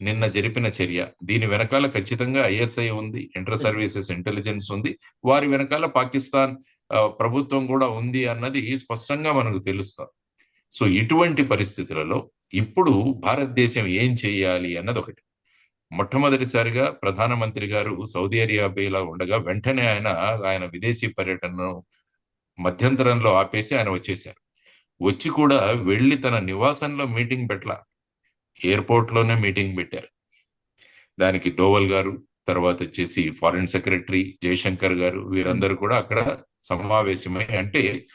నిన్న జరిపిన చర్య. దీని వెనకాల ఖచ్చితంగా ఐఎస్ఐ ఉంది ఇంటర్ సర్వీసెస్ ఇంటెలిజెన్స్ ఉంది. వారి వెనకాల పాకిస్తాన్ ప్రభుత్వం కూడా ఉంది అన్నది స్పష్టంగా మనకు తెలుస్తుంది సో ఇటువంటి పరిస్థితులలో ఇప్పుడు భారతదేశం ఏం చేయాలి అన్నది ఒకటి. మొట్టమొదటిసారిగా ప్రధానమంత్రి గారు సౌదీ అరేబియాలో ఉండగా వెంటనే ఆయన ఆయన విదేశీ పర్యటనను మధ్యంతరంలో ఆపేసి ఆయన వచ్చేశారు. వచ్చి కూడా వెళ్ళి తన నివాసంలో మీటింగ్ పెట్టల. ఎయిర్పోర్ట్లోనే మీటింగ్ పెట్టారు. దానికి డోవల్ గారు తర్వాత వచ్చేసి ఫారిన్ సెక్రటరీ జయశంకర్ గారు వీరందరూ కూడా అక్కడ సమావేశమై అంటే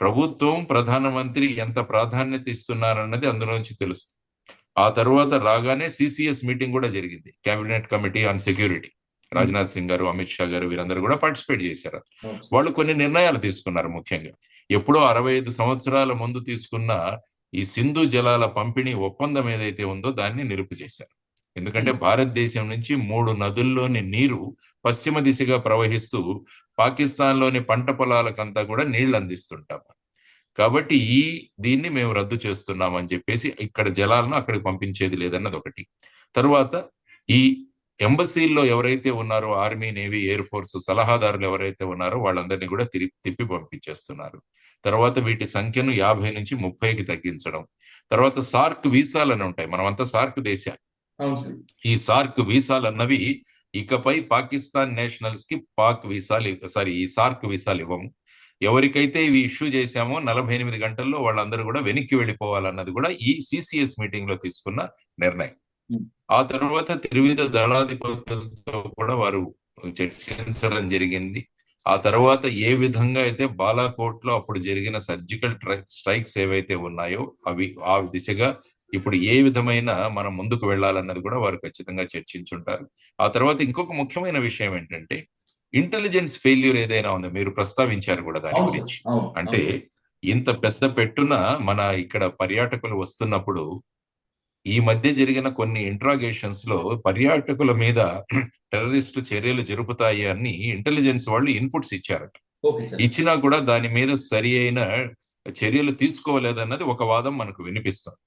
ప్రభుత్వం ప్రధానమంత్రి ఎంత ప్రాధాన్యత ఇస్తున్నారన్నది అందులోంచి తెలుస్తుంది. ఆ తర్వాత రాగానే సిసిఎస్ మీటింగ్ కూడా జరిగింది. Cabinet committee on security. Rajnath Singh గారు అమిత్ షా గారు వీరందరూ కూడా పార్టిసిపేట్ చేశారు. వాళ్ళు కొన్ని నిర్ణయాలు తీసుకున్నారు ముఖ్యంగా. ఎప్పుడో అరవై ఐదు సంవత్సరాల ముందు తీసుకున్న ఈ సింధు జలాల పంపిణీ ఒప్పందం ఏదైతే ఉందో దాన్ని నిలుపు చేశారు. ఎందుకంటే భారతదేశం నుంచి మూడు నదుల్లోని నీరు పశ్చిమ దిశగా ప్రవహిస్తూ పాకిస్తాన్లోని పంట పొలాలకంతా కూడా నీళ్ళు అందిస్తుంటాం. కాబట్టి ఈ దీన్ని మేము రద్దు చేస్తున్నాం అని చెప్పేసి ఇక్కడ జలాలను అక్కడికి పంపించేది లేదన్నది ఒకటి. తరువాత ఈ ఎంబసీల్లో ఎవరైతే ఉన్నారో ఆర్మీ నేవీ ఎయిర్ ఫోర్స్ సలహాదారులు ఎవరైతే ఉన్నారో వాళ్ళందరినీ కూడా తిరిగి తిప్పి పంపించేస్తున్నారు. తర్వాత వీటి సంఖ్యను యాభై నుంచి ముప్పైకి తగ్గించడం. తర్వాత సార్క్ వీసాలు అని ఉంటాయి. మనమంతా సార్క్ దేశాలు. సార్. ఈ సార్క్ వీసాలు అన్నవి ఇకపై పాకిస్తాన్ నేషనల్స్కి పాక్ వీసాలు సారీ ఈ సార్క్ వీసాలు ఇవ్వము. ఎవరికైతే ఇవి ఇష్యూ చేశామో నలభై ఎనిమిది గంటల్లో వాళ్ళందరూ కూడా వెనక్కి వెళ్ళిపోవాలన్నది కూడా ఈ సిసిఎస్ మీటింగ్లో తీసుకున్న నిర్ణయం. ఆ తర్వాత త్రివిధ దళాధిపతులతో కూడా వారు చర్చించడం జరిగింది. ఆ తర్వాత ఏ విధంగా అయితే బాలాకోట్లో అప్పుడు జరిగిన సర్జికల్ స్ట్రైక్స్ ఏవైతే ఉన్నాయో అవి ఆ దిశగా ఇప్పుడు ఏ విధమైన మనం ముందుకు వెళ్ళాలన్నది కూడా వారు ఖచ్చితంగా చర్చించుంటారు. ఆ తర్వాత ఇంకొక ముఖ్యమైన విషయం ఏంటంటే ఇంటెలిజెన్స్ ఫెయిల్యూర్ ఏదైనా ఉందో? మీరు ప్రస్తావించారు కూడా దాని గురించి. అంటే ఇంత పెద్ద పెట్టున మన ఇక్కడ పర్యాటకులు వస్తున్నప్పుడు ఈ మధ్య జరిగిన కొన్ని ఇంట్రాగేషన్స్లో పర్యాటకుల మీద టెర్రరిస్ట్ చర్యలు జరుపుతాయి అని ఇంటెలిజెన్స్ వాళ్ళు ఇన్పుట్స్ ఇచ్చారట. ఇచ్చినా కూడా దాని మీద సరి అయిన చర్యలు తీసుకోలేదన్నది ఒక వాదం మనకు వినిపిస్తుంది.